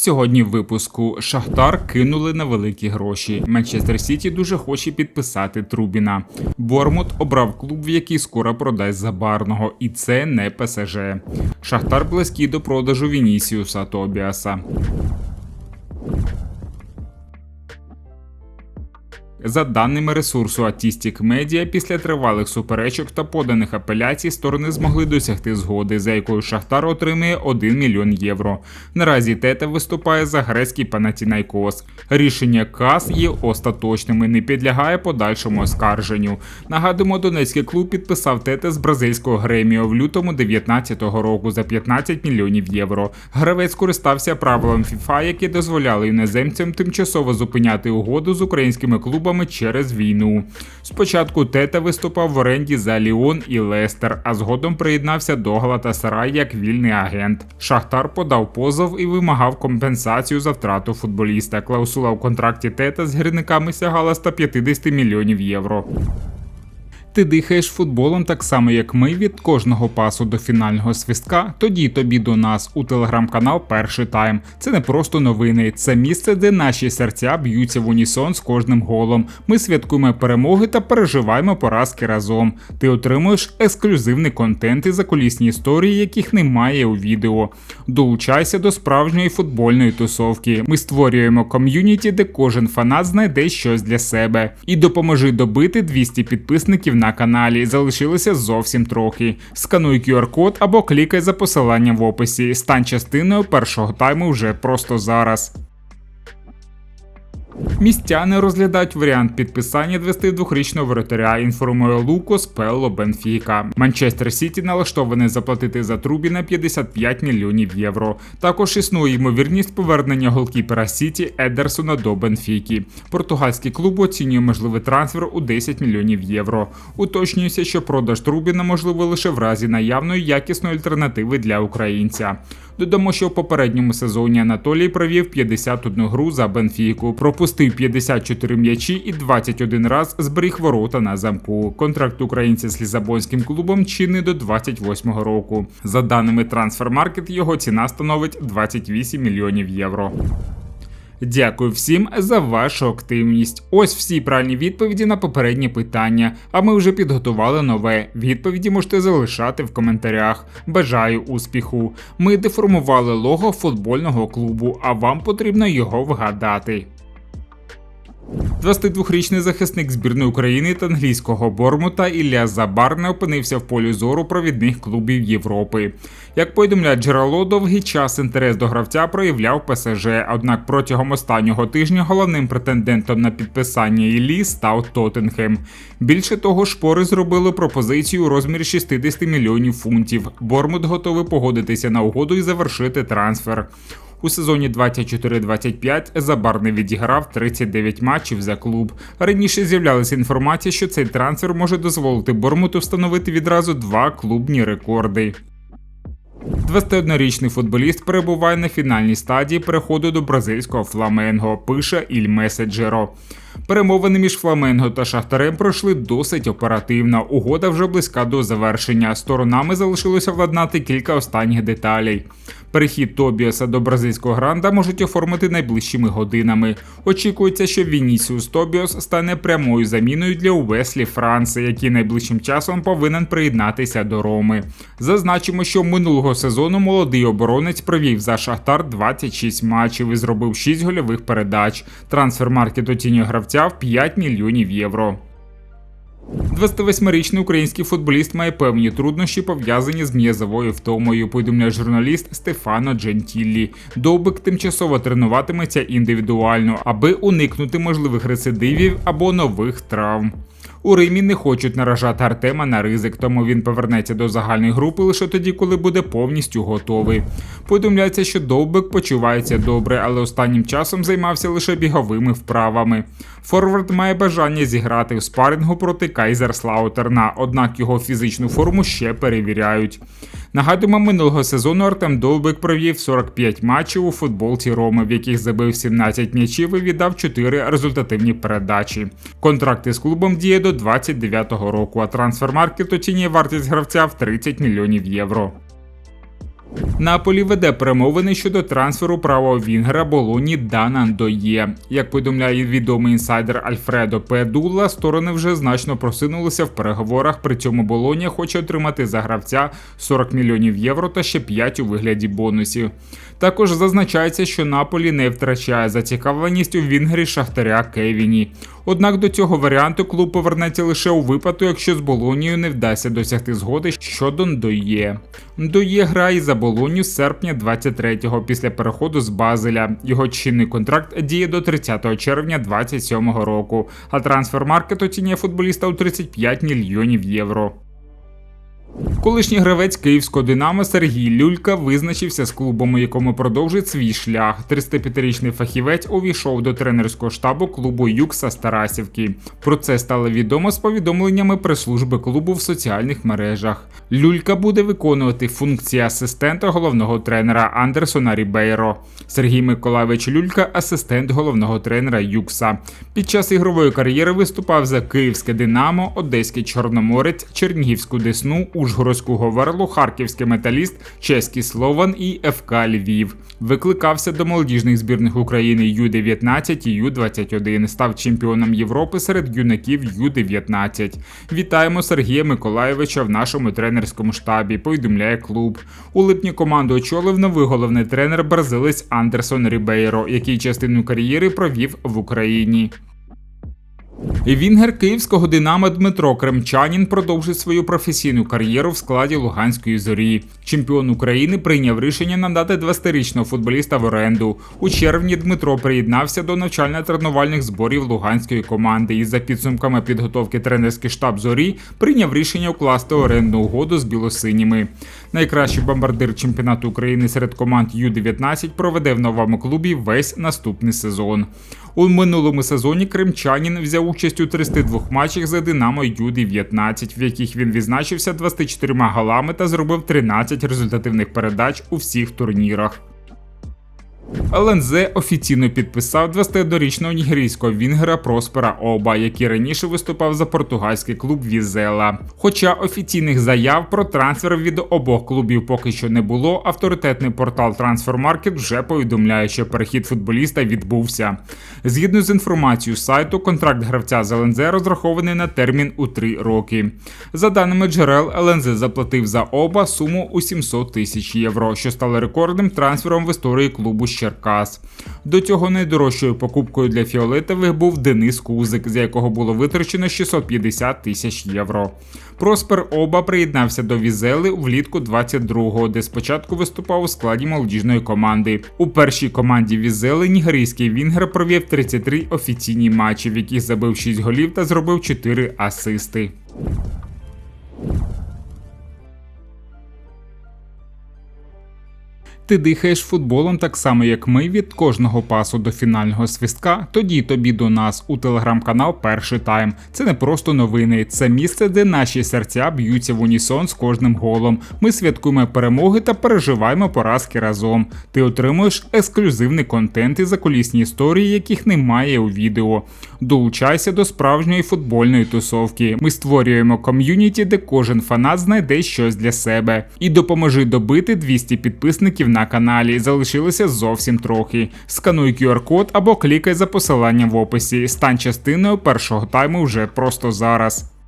Сьогодні в випуску Шахтар кинули на великі гроші. Манчестер Сіті дуже хоче підписати Трубіна. Бормут обрав клуб, в який скоро продасть забарного, і це не ПСЖ. Шахтар близький до продажу Вінісіуса Тобіаса. За даними ресурсу Atistic Media, після тривалих суперечок та поданих апеляцій сторони змогли досягти згоди, за якою Шахтар отримує 1 мільйон євро. Наразі Тета виступає за грецький Панатінайкос. Рішення КАС є остаточним і не підлягає подальшому оскарженню. Нагадуємо, Донецький клуб підписав Тете з бразильського Греміо в лютому 2019 року за 15 мільйонів євро. Гравець користався правилом FIFA, які дозволяли іноземцям тимчасово зупиняти угоду з українськими клубами клубами через війну. Спочатку Тета виступав в оренді за Ліон і Лестер, а згодом приєднався до Галатасарай як вільний агент. Шахтар подав позов і вимагав компенсацію за втрату футболіста. Клаусула в контракті Тета з гірниками сягала 150 мільйонів євро. Ти дихаєш футболом так само, як ми від кожного пасу до фінального свистка. Тоді тобі до нас у телеграм-канал Перший тайм. Це не просто новини, це місце, де наші серця б'ються в унісон з кожним голом. Ми святкуємо перемоги та переживаємо поразки разом. Ти отримуєш ексклюзивний контент і закулісні історії, яких немає у відео. Долучайся до справжньої футбольної тусовки. Ми створюємо ком'юніті, де кожен фанат знайде щось для себе. І допоможи добити 200 підписників на каналі. Залишилося зовсім трохи. Скануй QR-код або клікай за посиланням в описі. Стань частиною першого тайму вже просто зараз. Містяни розглядають варіант підписання 22-річного воротаря. Інформує Лукос Пелло Бенфіка. Манчестер Сіті налаштований заплатити за Трубіна 55 мільйонів євро. Також існує ймовірність повернення голкіпера Сіті Едерсона до Бенфіки. Португальський клуб оцінює можливий трансфер у 10 мільйонів євро. Уточнюється, що продаж Трубіна можливо лише в разі наявної якісної альтернативи для українця. Додамо, що в попередньому сезоні Анатолій провів 51 гру за Бенфіку, пропустив 54 м'ячі і 21 раз зберіг ворота на замку. Контракт українця з лізабонським клубом чинний до 28 року. За даними Трансфермаркет, його ціна становить 28 мільйонів євро. Дякую всім за вашу активність. Ось всі правильні відповіді на попередні питання. А ми вже підготували нове. Відповіді можете залишати в коментарях. Бажаю успіху! Ми деформували лого футбольного клубу, а вам потрібно його вгадати. 22-річний захисник збірної України та англійського Бормута Ілля Забар не опинився в полі зору провідних клубів Європи. Як повідомляє джерело, довгий час інтерес до гравця проявляв ПСЖ. Однак протягом останнього тижня головним претендентом на підписання Іллі став Тоттенхем. Більше того, шпори зробили пропозицію у розмірі 60 мільйонів фунтів. Бормут готовий погодитися на угоду і завершити трансфер. У сезоні 24-25 Забар не відіграв 39 матчів за клуб. Раніше з'являлася інформація, що цей трансфер може дозволити Бормуту встановити відразу два клубні рекорди. 21-річний футболіст перебуває на фінальній стадії переходу до бразильського фламенго. Пише Іль Меседжеро. Перемовини між Фламенго та Шахтарем пройшли досить оперативно. Угода вже близька до завершення. Сторонами залишилося владнати кілька останніх деталей. Перехід Тобіаса до бразильського гранда можуть оформити найближчими годинами. Очікується, що Вінісіус Тобіос стане прямою заміною для Увеслі Франци, який найближчим часом повинен приєднатися до Роми. Зазначимо, що минулого сезону молодий оборонець провів за Шахтар 26 матчів і зробив 6 гольових передач. Трансфермаркет оцінює гравця в 5 мільйонів євро. 28-річний український футболіст має певні труднощі пов'язані з м'язовою втомою. Повідомляє журналіст Стефано Джентіллі. Довбик тимчасово тренуватиметься індивідуально, аби уникнути можливих рецидивів або нових травм. У Римі не хочуть наражати Артема на ризик, тому він повернеться до загальної групи лише тоді, коли буде повністю готовий. Повідомляється, що Довбик почувається добре, але останнім часом займався лише біговими вправами. Форвард має бажання зіграти в спарингу проти Кайзерслаутерна, однак його фізичну форму ще перевіряють. Нагадуємо, минулого сезону Артем Довбик провів 45 матчів у футболці Роми, в яких забив 17 м'ячів і віддав 4 результативні передачі. Контракти з клубом діє до 29-го року, а трансфермаркет оцінює вартість гравця в 30 мільйонів євро. Наполі веде перемовини щодо трансферу правого Вінгера Болоні Дана Андоє. Як повідомляє відомий інсайдер Альфредо Педула, сторони вже значно просунулися в переговорах. При цьому Болонія хоче отримати за гравця 40 мільйонів євро та ще 5 у вигляді бонусів. Також зазначається, що Наполі не втрачає зацікавленість у Вінгері Шахтаря Кевіні. Однак до цього варіанту клуб повернеться лише у випадку, якщо з Болонією не вдасться досягти згоди щодо Ндоє. Ндоє грає за Болонію з серпня 23-го після переходу з Базеля. Його чинний контракт діє до 30 червня 27-го року, а трансфер-маркет оцінює футболіста у 35 мільйонів євро. Колишній гравець київського Динамо Сергій Люлька визначився з клубом, у якому продовжить свій шлях. 35-річний фахівець увійшов до тренерського штабу клубу Юкса Старасівки. Про це стало відомо з повідомленнями прес-служби клубу в соціальних мережах. Люлька буде виконувати функції асистента головного тренера Андерсона Рібейро. Сергій Миколаївич Люлька асистент головного тренера Юкса. Під час ігрової кар'єри виступав за Київське Динамо, Одеський Чорноморець, Чернігівську Десну. Ужгородську Говерлу, Харківський металіст, Чеський Слован і ФК Львів. Викликався до молодіжних збірних України Ю-19 і Ю-21. Став чемпіоном Європи серед юнаків Ю-19. Вітаємо Сергія Миколаєвича в нашому тренерському штабі. Повідомляє клуб. У липні команду очолив новий головний тренер бразилець Андерсон Рібейро, який частину кар'єри провів в Україні. Вінгер київського Динамо Дмитро Кремчанін продовжить свою професійну кар'єру в складі Луганської зорі. Чемпіон України прийняв рішення надати 20-річного футболіста в оренду. У червні Дмитро приєднався до навчально-тренувальних зборів луганської команди і за підсумками підготовки тренерський штаб зорі прийняв рішення укласти орендну угоду з білосиніми. Найкращий бомбардир чемпіонату України серед команд Ю-19 проведе в новому клубі весь наступний сезон. У минулому сезоні кримчанін взяв участь у 32 матчах за Динамо Ю-19, в яких він відзначився 24 голами та зробив 13 результативних передач у всіх турнірах. ЛНЗ офіційно підписав 21-річного нігерійського вінгера Проспера Оба, який раніше виступав за португальський клуб Візела. Хоча офіційних заяв про трансфер від обох клубів поки що не було, авторитетний портал Transfermarkt вже повідомляє, що перехід футболіста відбувся. Згідно з інформацією сайту, контракт гравця з ЛНЗ розрахований на термін у 3 роки. За даними джерел, ЛНЗ заплатив за оба суму у 700 тисяч євро, що стало рекордним трансфером в історії клубу з Черкас. До цього найдорожчою покупкою для фіолетових був Денис Кузик, з якого було витрачено 650 тисяч євро. Проспер Оба приєднався до Візели влітку 22-го, де спочатку виступав у складі молодіжної команди. У першій команді Візели нігерійський Вінгер провів 33 офіційні матчі, в яких забив 6 голів та зробив 4 асисти. Ти дихаєш футболом так само, як ми від кожного пасу до фінального свистка. Тоді тобі до нас у телеграм-канал Перший тайм. Це не просто новини, це місце, де наші серця б'ються в унісон з кожним голом. Ми святкуємо перемоги та переживаємо поразки разом. Ти отримуєш ексклюзивний контент і закулісні історії, яких немає у відео. Долучайся до справжньої футбольної тусовки. Ми створюємо ком'юніті, де кожен фанат знайде щось для себе. І допоможи добити 200 підписників на каналі. Залишилося зовсім трохи. Скануй QR-код або клікай за посиланням в описі. Стань частиною першого тайму вже просто зараз.